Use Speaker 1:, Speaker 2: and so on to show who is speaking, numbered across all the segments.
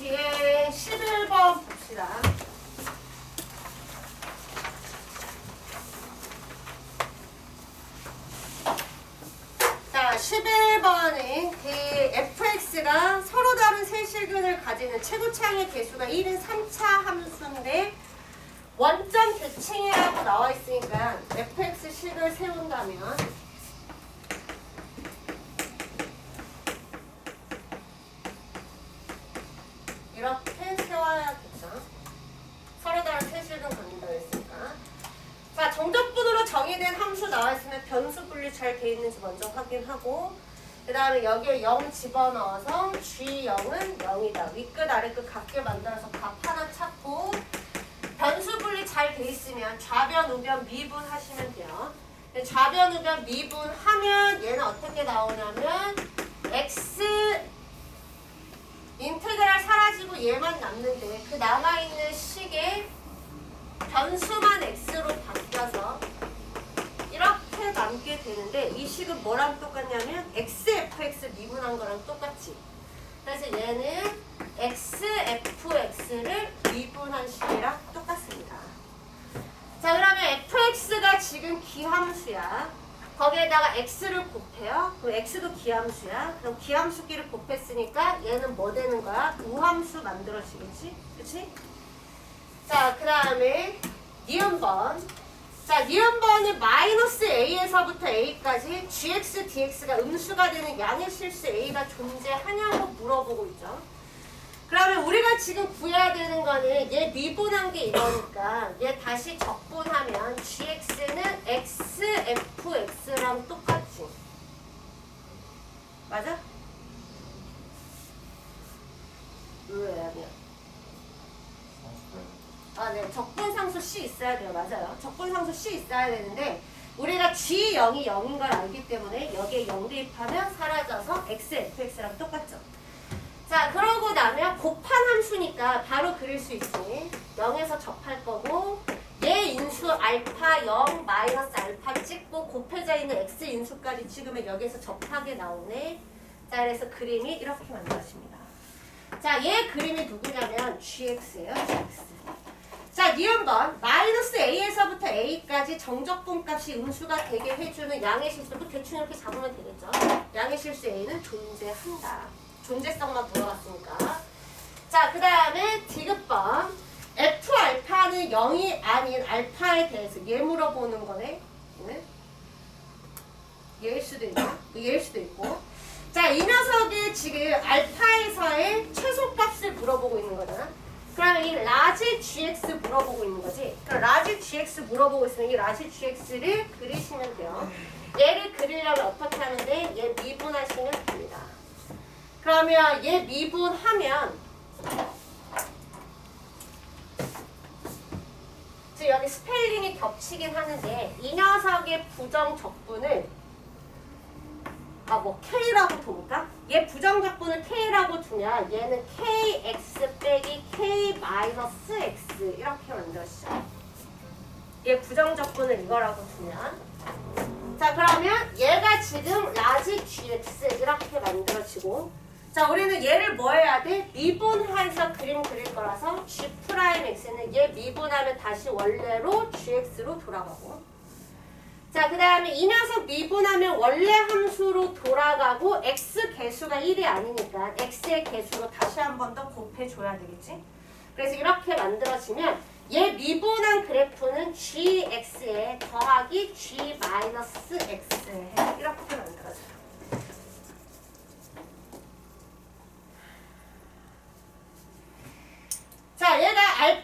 Speaker 1: 뒤에 11번 봅시다. 자, 11번에 그 fx가 서로 다른 세 실근을 가지는 최고차항의 개수가 1인 3차 함수인데 원점 대칭이라고 나와 있으니까 fx 식을 세운다면 이렇게 세워야겠죠. 서로 다른 세실근 갖는다고 했으니까. 자, 정적분으로 정의된 함수 나와 있으면 변수 분리 잘 돼 있는지 먼저 확인하고 그 다음에 여기에 0 집어넣어서 G0은 0이다. 윗끝 아래끝 같게 만들어서 값 하나 찾고 변수 분리 잘 돼 있으면 좌변, 우변, 미분 하시면 돼요. 좌변, 우변, 미분 하면 얘는 어떻게 나오냐면 x 인테그랄 사라지고 얘만 남는데 그 남아있는 식에 변수만 x로 바뀌어서 이렇게 남게 되는데 이 식은 뭐랑 똑같냐면 xfx 미분한 거랑 똑같지. 그래서 얘는 xfx를 미분한 식이랑 똑같습니다. 자 그러면 fx가 지금 기함수야. 거기에다가 x를 곱해요. 그럼 x도 기함수야. 그럼 기함수끼리 곱했으니까 얘는 뭐 되는 거야? 우함수 만들어지겠지? 그치? 자, 그 다음에 니은번. 자, 니은번은 마이너스 a에서부터 a까지 gx, dx가 음수가 되는 양의 실수 a가 존재하냐고 물어보고 있죠. 그러면 우리가 지금 구해야 되는 거는 얘 미분한 게 이거니까 얘 다시 적분하면 gx는 xfx랑 똑같지. 맞아? 왜 아니야? 아, 네. 적분상수 C 있어야 돼요. 맞아요. 적분상수 C 있어야 되는데 우리가 G0이 0인 걸 알기 때문에 여기에 0 대입하면 사라져서 XFX랑 똑같죠. 자, 그러고 나면 곱한 함수니까 바로 그릴 수 있지. 0에서 접할 거고 얘 인수 알파 0 마이너스 알파 찍고 곱해져 있는 X 인수까지 찍으면 여기에서 접하게 나오네. 자, 그래서 그림이 이렇게 만들어집니다. 자, 얘 그림이 누구냐면 GX예요. GX. 자, 니은 번 마이너스 a에서부터 a까지 정적분 값이 음수가 되게 해주는 양의 실수도 대충 이렇게 잡으면 되겠죠. 양의 실수 a는 존재한다. 존재성만 물어봤으니까. 자, 그 다음에 디귿번 f 알파는 0이 아닌 알파에 대해서 얘 물어보는 거네. 네? 얘일 수도 있고, 얘일 수도 있고. 자, 이 녀석이 지금 알파에서의 최소값을 물어보고 있는 거잖아. 그러면 이 라지 gx 물어보고 있는 거지. 그럼 라지 gx 물어보고 있으면 이 라지 gx를 그리시면 돼요. 얘를 그리려면 어떻게 하는데 얘 미분하시면 됩니다. 그러면 얘 미분하면 지금 여기 스펠링이 겹치긴 하는데 이 녀석의 부정 적분을 아 뭐 K라고 둬볼까? 얘 부정적분을 K라고 두면 얘는 KX 빼기 K 마이너스 X 이렇게 만들어지죠. 얘 부정적분을 이거라고 두면 자 그러면 얘가 지금 라지 GX 이렇게 만들어지고 자 우리는 얘를 뭐 해야 돼? 미분해서 그림 그릴 거라서 G 프라임 X는 얘 미분하면 다시 원래로 GX로 돌아가고 자, 그 다음에 이 녀석 미분하면 원래 함수로 돌아가고 x 개수가 1이 아니니까 x의 개수로 다시 한 번 더 곱해줘야 되겠지? 그래서 이렇게 만들어지면 얘 미분한 그래프는 gx에 더하기 g 마이너스 x에 이렇게 만들어져요. 자, 얘가 최소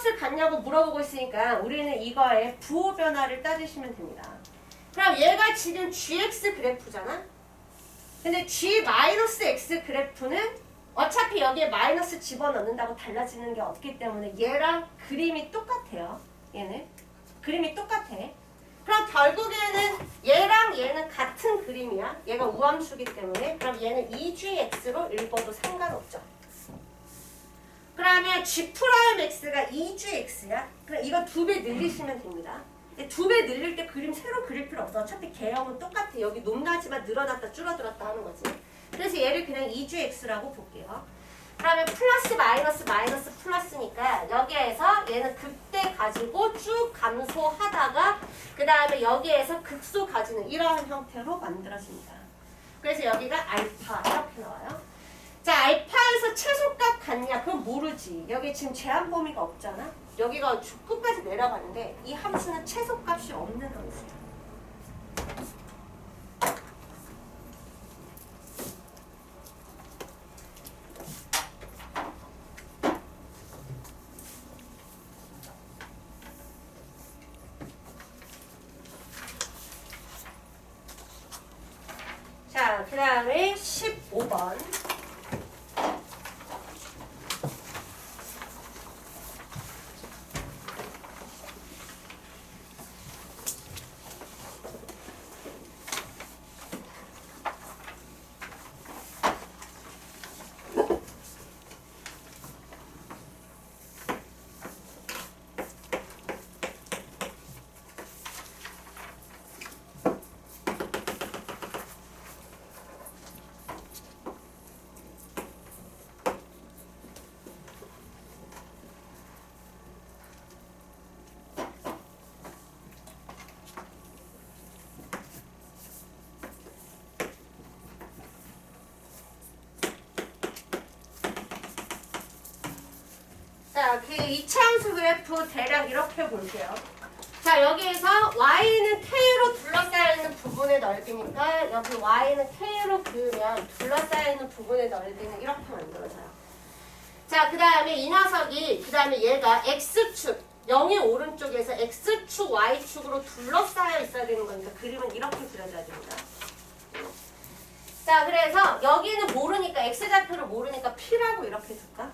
Speaker 1: 값을 갖냐고 물어보고 있으니까 우리는 이거의 부호 변화를 따지시면 됩니다. 그럼 얘가 지금 gx 그래프잖아? 근데 g-x 그래프는 어차피 여기에 마이너스 집어넣는다고 달라지는 게 없기 때문에 얘랑 그림이 똑같아요. 얘는. 그림이 똑같아. 그럼 결국에는 얘랑 얘는 같은 그림이야. 얘가 우함수기 때문에. 그럼 얘는 2gx로 읽어도 상관없죠. 그러면 g 프라임 x가 2gx야. 그럼 이거 두 배 늘리시면 됩니다. 두 배 늘릴 때 그림 새로 그릴 필요 없어. 어차피 개형은 똑같아. 여기 높낮이만 늘어났다 줄어들었다 하는 거지. 그래서 얘를 그냥 2gx라고 볼게요. 그러면 플러스 마이너스 마이너스 플러스니까 여기에서 얘는 극대 가지고 쭉 감소하다가 그 다음에 여기에서 극소 가지는 이러한 형태로 만들어집니다. 그래서 여기가 알파 이렇게 나와요. 자 알파에서 최소값 같냐? 그건 모르지. 여기 지금 제한 범위가 없잖아. 여기가 쭉 끝까지 내려가는데 이 함수는 최소값이 없는 함수야. 자, 그 다음에 15번. 자, 그 이차함수 그래프 대략 이렇게 볼게요. 자, 여기에서 y는 k로 둘러싸여 있는 부분의 넓이니까 여기 y는 k로 그으면 둘러싸여 있는 부분의 넓이는 이렇게 만들어져요. 자, 그 다음에 이 녀석이, 그 다음에 얘가 x축, 0의 오른쪽에서 x축, y축으로 둘러싸여 있어야 되는 거니까 그림은 이렇게 그려져야 됩니다. 자, 그래서 여기는 모르니까, x좌표를 모르니까 p라고 이렇게 둘까?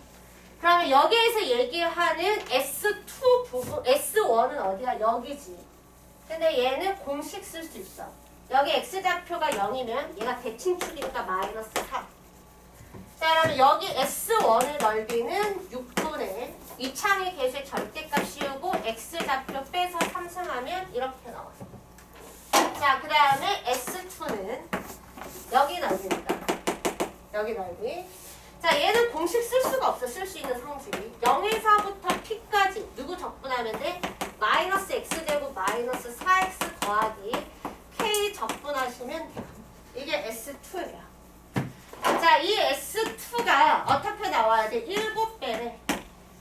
Speaker 1: 그러면 여기에서 얘기하는 S2 부분, S1은 어디야? 여기지. 근데 얘는 공식 쓸 수 있어. 여기 X좌표가 0이면 얘가 대칭축이니까 마이너스 3. 자, 그러면 여기 S1의 넓이는 6분의 이 창의 개수의 절대값 씌우고 X좌표 빼서 3승하면 이렇게 나와. 자, 그 다음에 S2는 여기 넓이입니다. 여기 넓이. 자, 얘는 공식 쓸 수가 없어. 쓸 수 있는 성질이. 0에서부터 p까지 누구 적분하면 돼? 마이너스 x제곱 마이너스 4x 더하기 k 적분하시면 돼요. 이게 S2예요. 자, 이 S2가 어떻게 나와야 돼? 7배래.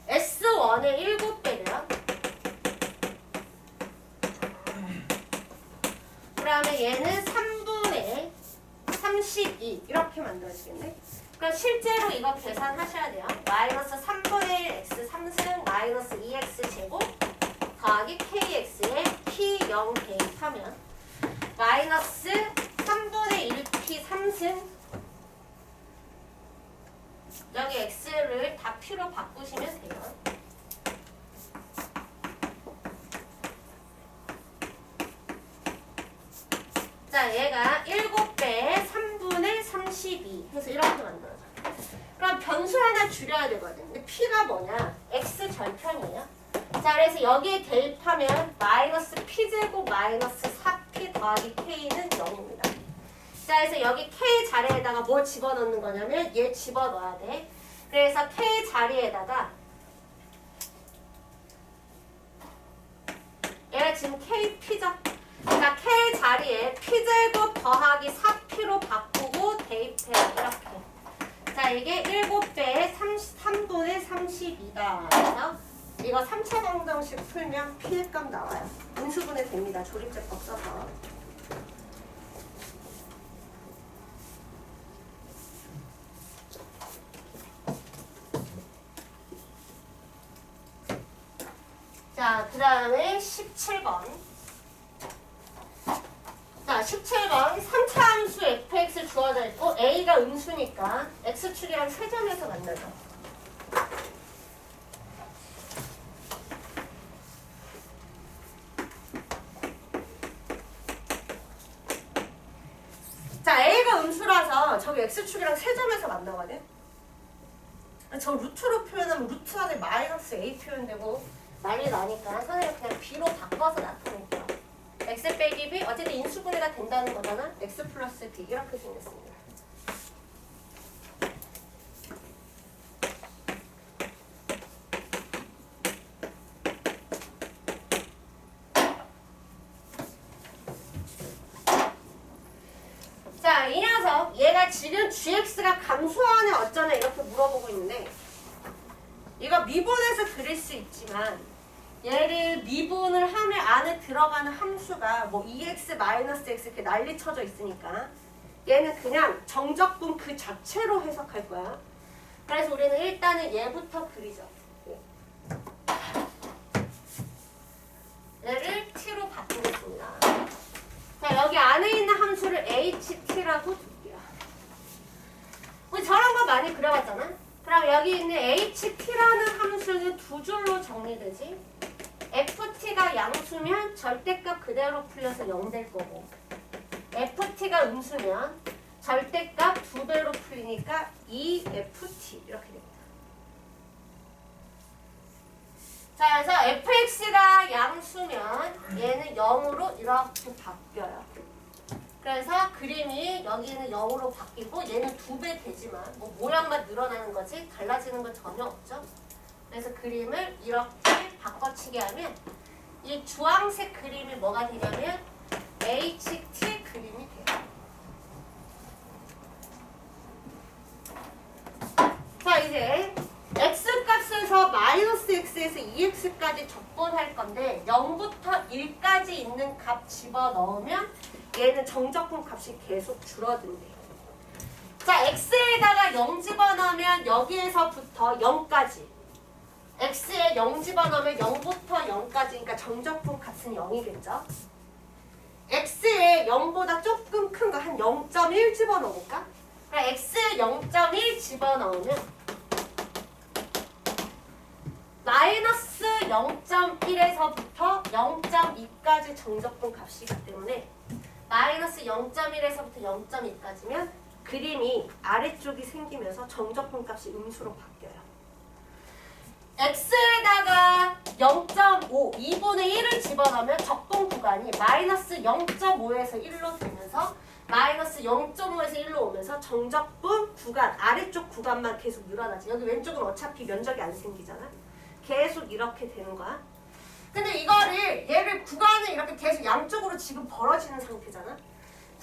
Speaker 1: S1의 7배래요. 그러면 얘는 3분의 32 이렇게 만들어지겠네. 그럼 실제로 이거 계산하셔야 돼요. 마이너스 3분의 1 x 3승 마이너스 2x 제곱 더하기 kx에 p0 대입하면 마이너스 3분의 1p 3승 여기 x를 다 p로 바꾸시면 돼요. 자, 얘가 7배에 3분의 32 해서 이렇게 만들어져. 그럼 변수 하나 줄여야 되거든. 근데 p가 뭐냐? x 절편이에요. 자, 그래서 여기에 대입하면 마이너스 p제곱 마이너스 4p 더하기 k는 0입니다. 자, 그래서 여기 k 자리에다가 뭘 집어넣는 거냐면 얘 집어넣어야 돼. 그래서 k 자리에다가 얘가 지금 kp죠? 자, K 자리에 P제곱 더하기 4P로 바꾸고 대입해요. 이렇게. 자, 이게 7배에 30, 3분의 32다. 그래서 이거 3차 방정식 풀면 P의 값 나와요. 분수분해 됩니다. 조립제법 써서. 자, 그 다음에 17번. 자, 17번 3차 함수 fx 주어져 있고 a가 음수니까 x축이랑 세점에서 만나죠. 자, a가 음수라서 저기 x축이랑 세점에서 만나거든. 저 루트로 표현하면 루트 안에 마이너스 a 표현되고 난리 나니까 선생님 그냥 b로 바꿔서 나타낼게요. x 빼기 b 어쨌든 인수분해가 된다는 거잖아. x 플러스 b 이렇게 생겼습니다. 자, 이 녀석 얘가 지금 gx가 감소하는 어쩌나 이렇게 물어보고 있는데 이거 미분에서 그릴 수 있지만 얘를 미분을 하면 안에 들어가는 함수가 뭐 2x 마이너스 x 이렇게 난리 쳐져 있으니까 얘는 그냥 정적분 그 자체로 해석할 거야. 그래서 우리는 일단은 얘부터 그리죠. 얘를 t로 바꾸겠습니다. 자 여기 안에 있는 함수를 ht라고 줄게요. 우리 저런 거 많이 그려봤잖아. 그럼 여기 있는 ht라는 함수는 두 줄로 정리되지. Ft가 양수면 절대값 그대로 풀려서 0 될 거고 ft가 음수면 절대값 두 배로 풀리니까 2ft 이렇게 됩니다. 자, 그래서 fx가 양수면 얘는 0으로 이렇게 바뀌어요. 그래서 그림이 여기는 0으로 바뀌고 얘는 두 배 되지만 뭐 모양만 늘어나는 거지 달라지는 건 전혀 없죠. 그래서 그림을 이렇게 바꿔치기 하면 이 주황색 그림이 뭐가 되냐면 HT 그림이 돼요. 자 이제 x 값에서 마이너스 x에서 2x까지 적분할 건데 0부터 1까지 있는 값 집어 넣으면 얘는 정적분 값이 계속 줄어든대요. 자 x에다가 0 집어 넣으면 여기에서부터 0까지 x에 0 집어 넣으면 0부터 0까지 그러니까 정적분 값은 0이겠죠. x에 0보다 조금 큰 거 한 0.1 집어 넣어볼까? 그럼 x에 0.1 집어 넣으면 마이너스 0.1에서부터 0.2까지 정적분 값이기 때문에 마이너스 0.1에서부터 0.2까지면 그림이 아래쪽이 생기면서 정적분 값이 음수로 바뀌어요. X에다가 0.5, 2분의 1을 집어넣으면 적분 구간이 마이너스 0.5에서 1로 되면서 마이너스 0.5에서 1로 오면서 정적분 구간, 아래쪽 구간만 계속 늘어나지. 여기 왼쪽은 어차피 면적이 안 생기잖아. 계속 이렇게 되는 거야. 근데 이거를 얘를 구간을 이렇게 계속 양쪽으로 지금 벌어지는 상태잖아.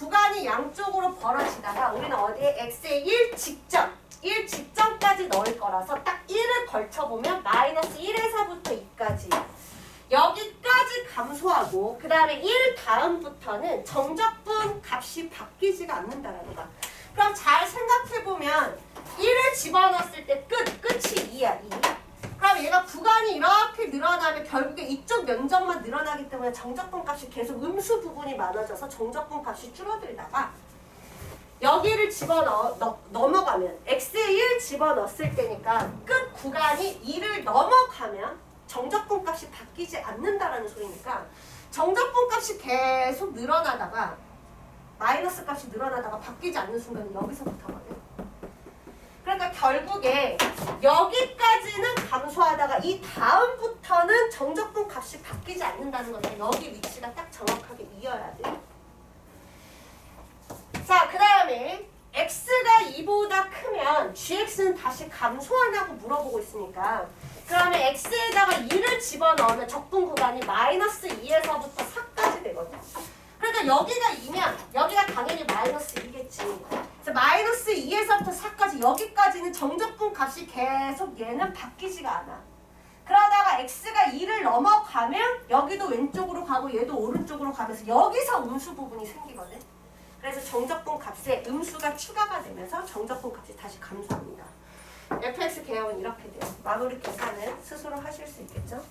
Speaker 1: 구간이 양쪽으로 벌어지다가 우리는 어디에 x에 1 직전, 1 직전까지 넣을 거라서 딱 1을 걸쳐보면 마이너스 1에서부터 2까지 여기까지 감소하고 그 다음에 1 다음부터는 정적분 값이 바뀌지가 않는다라는 거야. 그럼 잘 생각해보면 1을 집어넣었을 때 끝, 끝이 2야, 2. 그럼 얘가 구간이 이렇게 늘어나면 결국에 이쪽 면적만 늘어나기 때문에 정적분 값이 계속 음수 부분이 많아져서 정적분 값이 줄어들다가 여기를 집어넣어 넣, 넘어가면 x에 1 집어넣었을 때니까 끝 구간이 2를 넘어가면 정적분 값이 바뀌지 않는다라는 소리니까 정적분 값이 계속 늘어나다가 마이너스 값이 늘어나다가 바뀌지 않는 순간은 여기서부터거든. 그러니까 결국에 여기까지는 감소하다가 이 다음부터는 정적분 값이 바뀌지 않는다는 건데 여기 위치가 딱 정확하게 이어야 돼. 자, 그 다음에 x가 2보다 크면 gx는 다시 감소하냐고 물어보고 있으니까 그러면 x에다가 2를 집어넣으면 적분 구간이 마이너스 2에서부터 4까지 되거든. 그러니까 여기가 2면 여기가 당연히 마이너스 2겠지. 그래서 마이너스 2에서부터 4까지 여기까지는 정적분 값이 계속 얘는 바뀌지가 않아. 그러다가 x가 2를 넘어가면 여기도 왼쪽으로 가고 얘도 오른쪽으로 가면서 여기서 음수 부분이 생기거든. 그래서 정적분 값에 음수가 추가가 되면서 정적분 값이 다시 감소합니다. fx 개형은 이렇게 돼요. 마무리 계산은 스스로 하실 수 있겠죠?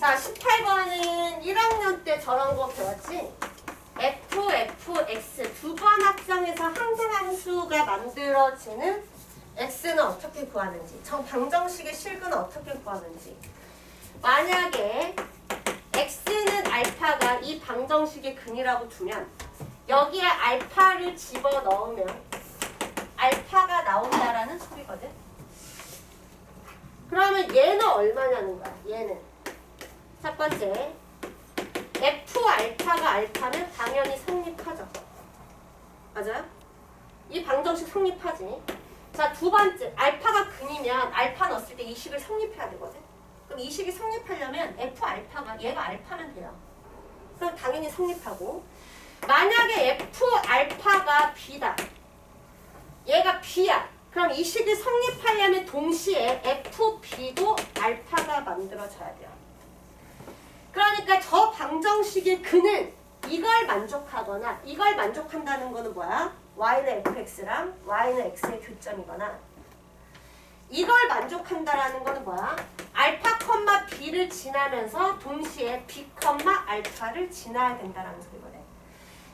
Speaker 1: 자, 18번은 1학년 때 저런 거 배웠지? f, f, x 두 번 합성해서 항상함수가 만들어지는 x는 어떻게 구하는지, 정 방정식의 실근은 어떻게 구하는지. 만약에 x는 알파가 이 방정식의 근이라고 두면 여기에 알파를 집어 넣으면 알파가 나온다라는 소리거든. 그러면 얘는 얼마냐는 거야. 얘는. 첫 번째. F 알파가 알파면 당연히 성립하죠. 맞아요? 이 방정식 성립하지. 자, 두 번째. 알파가 근이면 알파 넣었을 때 이 식을 성립해야 되거든. 그럼 이 식이 성립하려면 F 알파가 얘가 알파면 돼요. 그럼 당연히 성립하고. 만약에 F 알파가 B다. 얘가 B야. 그럼 이 식이 성립하려면 동시에 FB도 알파가 만들어져야 돼요. 그러니까 저 방정식의 근은 이걸 만족하거나 이걸 만족한다는 거는 뭐야? y는 fx랑 y는 x의 교점이거나 이걸 만족한다라는 거는 뭐야? 알파 콤마 b를 지나면서 동시에 b 콤마 알파를 지나야 된다라는 소리거든.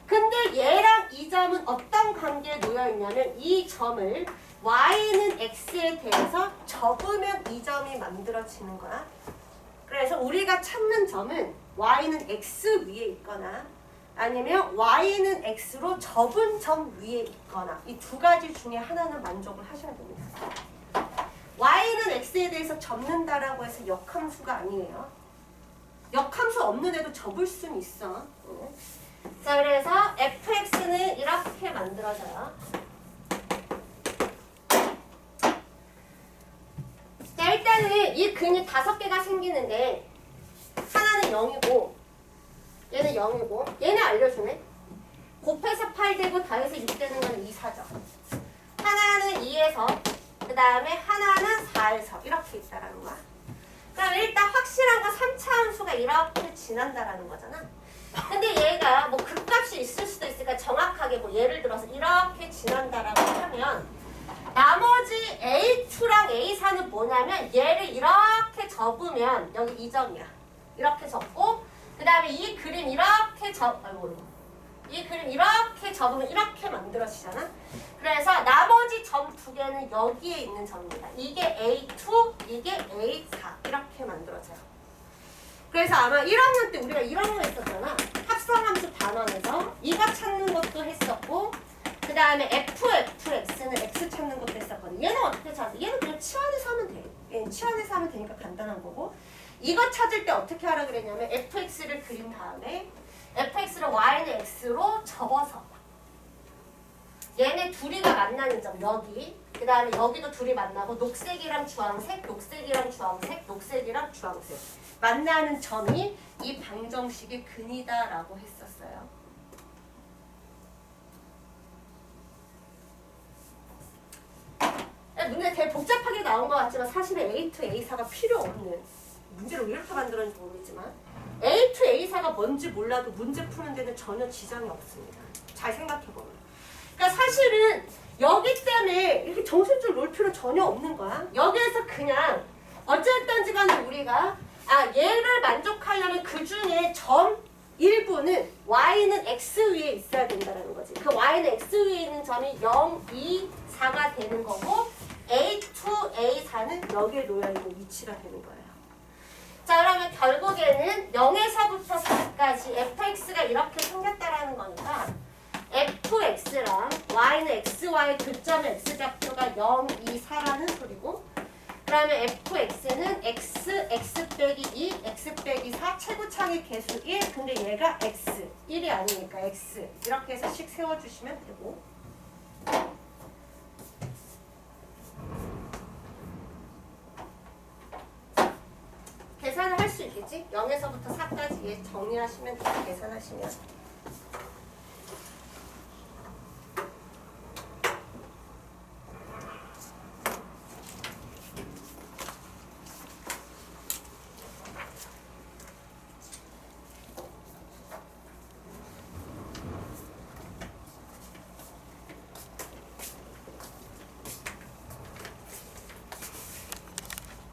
Speaker 1: 근데 얘랑 이 점은 어떤 관계에 놓여 있냐면 이 점을 y는 x에 대해서 접으면 이 점이 만들어지는 거야. 그래서 우리가 찾는 점은 y는 x 위에 있거나 아니면 y는 x로 접은 점 위에 있거나 이 두 가지 중에 하나는 만족을 하셔야 됩니다. y는 x에 대해서 접는다라고 해서 역함수가 아니에요. 역함수 없는 애도 접을 수는 있어. 응. 자 그래서 fx는 이렇게 만들어져요. 자 일단은 이 근이 다섯 개가 생기는데 하나는 0이고 얘는 0이고 얘는 알려주네. 곱해서 8 되고 더해서 6 되는 건 2, 4죠. 하나는 2에서 그 다음에 하나는 4에서 이렇게 있다라는 거야. 그럼 일단 확실한 건 3차 함수가 이렇게 지난다라는 거잖아. 근데 얘가 뭐 극값이 있을 수도 있으니까 정확하게 뭐 예를 들어서 이렇게 지난다라고 하면 나머지 A2랑 A4는 뭐냐면 얘를 이렇게 접으면 여기 이 점이야. 이렇게 접고 그 다음에 이 그림 이렇게 접 아이고 이 그림 이렇게 접으면 이렇게 만들어지잖아. 그래서 나머지 점 두 개는 여기에 있는 점입니다. 이게 A2, 이게 A4 이렇게 만들어져요. 그래서 아마 1학년 때 우리가 이런 거 했었잖아. 합성함수 단원에서 이거 찾는 것도 했었고 그 다음에 F, F, X는 X 찾는 것도 했었거든. 얘는 어떻게 찾아? 얘는 그냥 치환해서 하면 돼. 얘는 치환해서 하면 되니까 간단한 거고. 이거 찾을 때 어떻게 하라 그랬냐면 fx를 그린 다음에 fx를 y는 x로 접어서 얘네 둘이가 만나는 점 여기 그 다음에 여기도 둘이 만나고 녹색이랑 주황색 녹색이랑 주황색 녹색이랑 주황색 만나는 점이 이 방정식의 근이다라고 했었어요. 문제 되게 복잡하게 같지만 사실은 A2, A4가 필요 없는 문제를 왜 이렇게 만들었는지 모르겠지만 A2, A4가 뭔지 몰라도 문제 푸는 데는 전혀 지장이 없습니다. 잘 생각해보면. 그러니까 사실은 여기 때문에 이렇게 정신줄 놓을 필요 전혀 없는 거야. 여기에서 그냥 어쨌든지 간에 우리가 아 얘를 만족하려면 그 중에 점 일부는 y는 x 위에 있어야 된다는 거지. 그 y는 x 위에 있는 점이 0, 2, 4가 되는 거고 A2, A4는 여기에 놓여 있는 위치가 되는 거예요. 자 그러면 결국에는 0에서부터 4까지 fx가 이렇게 생겼다라는 거니까 fx랑 y는 xy 교점 x좌표가 0, 2, 4라는 소리고 그다음에 fx는 x, x 빼기 2, x 빼기 4 최고창의 개수 1 근데 얘가 x 1이 아니니까 x 이렇게 해서 식 세워주시면 되고 있겠지? 0에서부터 4까지 얘 정리하시면 돼 계산하시면